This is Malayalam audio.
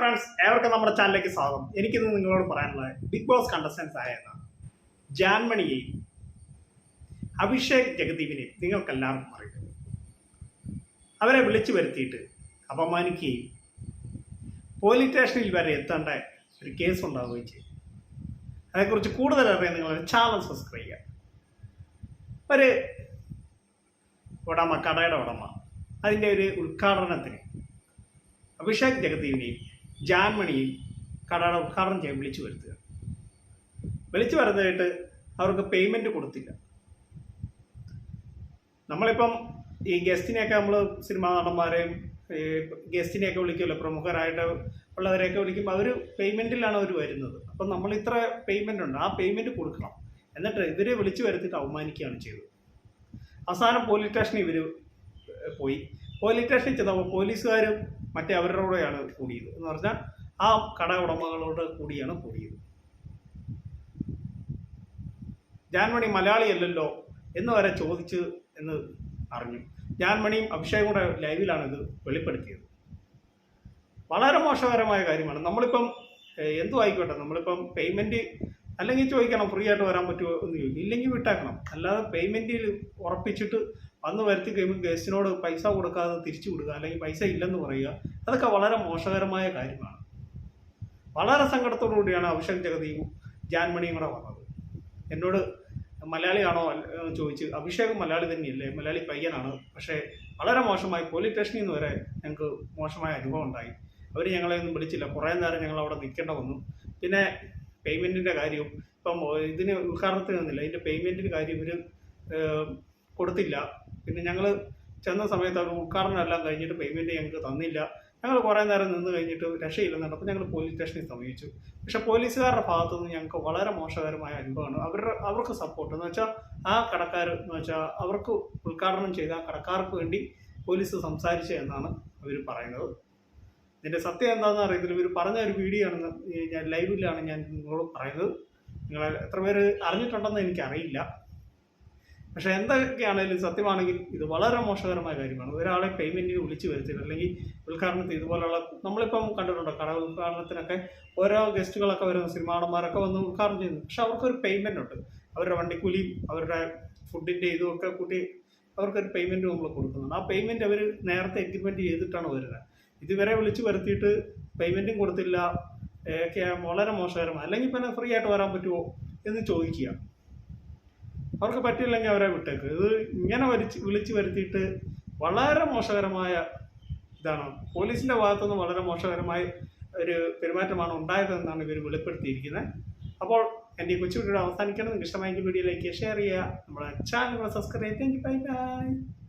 ഫ്രണ്ട്സ് ഏവർക്കും നമ്മുടെ ചാനലിലേക്ക് സ്വാഗതം. എനിക്കിന്ന് നിങ്ങളോട് പറയാനുള്ളത് ബിഗ് ബോസ് കണ്ടസ്റ്റൻസ് ആയ ജാൻമണിയെയും അഭിഷേക് ജഗദീപിനെയും നിങ്ങൾക്കെല്ലാവർക്കും അറിയാം. അവരെ വിളിച്ചു വരുത്തിയിട്ട് അപമാനിക്കുകയും പോലീസ് സ്റ്റേഷനിൽ വരെ എത്തേണ്ട ഒരു കേസ് ഉണ്ടാവുകയും ചെയ്തു. അതേക്കുറിച്ച് കൂടുതൽ അറിയാൻ നിങ്ങൾ ചാനൽ സബ്സ്ക്രൈബ് ചെയ്യുക. ഒരു ഉടമ കടയുടെ ഉടമ അതിന്റെ ഒരു ഉദ്ഘാടനത്തിന് അഭിഷേക് ജഗദീവിനെയും ജാൻമണിയെയും കടയുടെ ഉദ്ഘാടനം ചെയ്യാൻ വിളിച്ചു വരുത്തുക. വിളിച്ചു വരുന്നതായിട്ട് അവർക്ക് പേയ്മെന്റ് കൊടുത്തില്ല. നമ്മളിപ്പം ഈ ഗസ്റ്റിനെയൊക്കെ നമ്മൾ സിനിമാ നടന്മാരെയും ഗസ്റ്റിനെയൊക്കെ വിളിക്കുമല്ലോ പ്രമുഖരായിട്ട് ഉള്ളവരെയൊക്കെ വിളിക്കുമ്പോൾ അവർ പേയ്മെന്റിലാണ് അവർ വരുന്നത്. അപ്പം നമ്മൾ ഇത്ര പേയ്മെന്റ് ഉണ്ട് ആ പേയ്മെന്റ് കൊടുക്കണം. എന്നിട്ട് ഇവരെ വിളിച്ചു വരുത്തിയിട്ട് അവമാനിക്കുകയാണ് ചെയ്തത്. അവസാനം പോലീസ് സ്റ്റേഷനിൽ ഇവർ പോയി. പോലീസ് സ്റ്റേഷനിൽ ചെന്നപ്പോൾ പോലീസുകാർ മറ്റേ അവരുടെ കൂടെയാണ് കൂടിയത് എന്ന് പറഞ്ഞാൽ ആ കട ഉടമകളോട് കൂടിയാണ് കൂടിയത്. ജാൻമണി മലയാളിയല്ലല്ലോ എന്ന് വരെ ചോദിച്ചു എന്ന് അറിഞ്ഞു. ജാൻമണിയും അഭിഷേകും കൂടെ ലൈവിലാണ് ഇത് വെളിപ്പെടുത്തിയത്. വളരെ മോശകരമായ കാര്യമാണ്. നമ്മളിപ്പം എന്തു ആയിക്കോട്ടെ നമ്മളിപ്പം പേയ്മെന്റ് അല്ലെങ്കിൽ ചോദിക്കണം ഫ്രീ ആയിട്ട് വരാൻ പറ്റുമോ എന്ന് ചോദിക്കും. ഇല്ലെങ്കിൽ വിട്ടേക്കണം. അല്ലാതെ പേയ്മെന്റിൽ ഉറപ്പിച്ചിട്ട് വന്ന് വരുത്തി കഴിയുമ്പോൾ ഗസ്റ്റിനോട് പൈസ കൊടുക്കാതെ തിരിച്ചു കൊടുക്കുക അല്ലെങ്കിൽ പൈസ ഇല്ലെന്ന് പറയുക അതൊക്കെ വളരെ മോശകരമായ കാര്യമാണ്. വളരെ സങ്കടത്തോടു കൂടിയാണ് അഭിഷേക് ജഗതിയും ജാൻമണിയും കൂടെ വന്നത്. എന്നോട് മലയാളിയാണോ ചോദിച്ച് അഭിഷേക് മലയാളി തന്നെയല്ലേ മലയാളി പയ്യനാണ്. പക്ഷേ വളരെ മോശമായി പോലീസ് സ്റ്റേഷനിൽ നിന്ന് വരെ ഞങ്ങൾക്ക് മോശമായ അനുഭവം ഉണ്ടായി. അവർ ഞങ്ങളെ ഒന്നും വിളിച്ചില്ല. കുറേ നേരം ഞങ്ങൾ അവിടെ നിൽക്കേണ്ട വന്നു. പിന്നെ പേയ്മെന്റിന്റെ കാര്യവും ഇപ്പം ഇതിന് ഉദ്ഘാടനത്തിന് വന്നില്ല. ഇതിന്റെ പേയ്മെന്റിന്റെ കാര്യം ഇവർ കൊടുത്തില്ല. പിന്നെ ഞങ്ങൾ ചെന്ന സമയത്ത് അവർ ഉദ്ഘാടനം എല്ലാം കഴിഞ്ഞിട്ട് പേയ്മെന്റ് ഞങ്ങൾക്ക് തന്നില്ല. ഞങ്ങൾ കുറേ നേരം നിന്ന് കഴിഞ്ഞിട്ട് രക്ഷയില്ലെന്ന് അപ്പോൾ ഞങ്ങൾ പോലീസ് സ്റ്റേഷനിൽ സമീപിച്ചു. പക്ഷേ പോലീസുകാരുടെ ഭാഗത്തു നിന്ന് ഞങ്ങൾക്ക് വളരെ മോശകരമായ അനുഭവമാണ്. അവരുടെ അവർക്ക് സപ്പോർട്ട് എന്ന് വെച്ചാൽ ആ കടക്കാർ എന്ന് വെച്ചാൽ അവർക്ക് ഉദ്ഘാടനം ചെയ്ത ആ കടക്കാർക്ക് വേണ്ടി പോലീസ് സംസാരിച്ചു എന്നാണ് അവർ പറയുന്നത്. ഇതിന്റെ സത്യം എന്താണെന്ന് അറിയത്തില്ല. ഇവർ പറഞ്ഞ ഒരു വീഡിയോ ആണ് ഞാൻ ലൈവിലാണ് ഞാൻ നിങ്ങളോട് പറയുന്നത്. നിങ്ങൾ എത്ര പേര് അറിഞ്ഞിട്ടുണ്ടെന്ന് എനിക്കറിയില്ല. പക്ഷേ എന്തൊക്കെയാണെങ്കിലും സത്യമാണെങ്കിൽ ഇത് വളരെ മോശകരമായ കാര്യമാണ്. ഒരാളെ പേയ്മെന്റിന് വിളിച്ചു വരുത്തില്ല. അല്ലെങ്കിൽ ഉദ്ഘാടനത്തിന് ഇതുപോലുള്ള നമ്മളിപ്പം കണ്ടിട്ടുണ്ടോ? കട ഉദ്ഘാടനത്തിനൊക്കെ ഓരോ ഗസ്റ്റുകളൊക്കെ വരുന്ന സിനിമാടന്മാരൊക്കെ വന്ന് ഉദ്ഘാടനം ചെയ്യുന്നു. പക്ഷെ അവർക്കൊരു പേയ്മെന്റ് ഉണ്ട്. അവരുടെ വണ്ടിക്കൂലിയും അവരുടെ ഫുഡിന്റെ ഇതും ഒക്കെ കൂട്ടി അവർക്കൊരു പേയ്മെന്റ് നമ്മൾ കൊടുക്കുന്നുണ്ട്. ആ പേയ്മെന്റ് അവർ നേരത്തെ എഗ്രിമെന്റ് ചെയ്തിട്ടാണ് വരുന്നത്. ഇതുവരെ വിളിച്ചു വരുത്തിയിട്ട് പേയ്മെന്റും കൊടുത്തില്ല. ഒക്കെ വളരെ മോശകരമാണ്. അല്ലെങ്കിൽ പിന്നെ ഫ്രീ ആയിട്ട് വരാൻ പറ്റുമോ എന്ന് ചോദിക്കുക. അവർക്ക് പറ്റില്ലെങ്കിൽ അവരെ വിട്ടേക്ക്. ഇത് ഇങ്ങനെ വരിച്ച് വിളിച്ചു വരുത്തിയിട്ട് വളരെ മോശകരമായ ഇതാണ്. പോലീസിന്റെ ഭാഗത്തുനിന്ന് വളരെ മോശകരമായ ഒരു പെരുമാറ്റമാണ് ഉണ്ടായതെന്നാണ് ഇവർ വെളിപ്പെടുത്തിയിരിക്കുന്നത്. അപ്പോൾ എന്റെ കൊച്ചു വീഡിയോ അവസാനിക്കണം. നിങ്ങൾക്ക് ഇഷ്ടമായെങ്കിൽ വീഡിയോയിലേക്ക് ഷെയർ ചെയ്യുക. നമ്മുടെ channel subscribe U. Bye bye.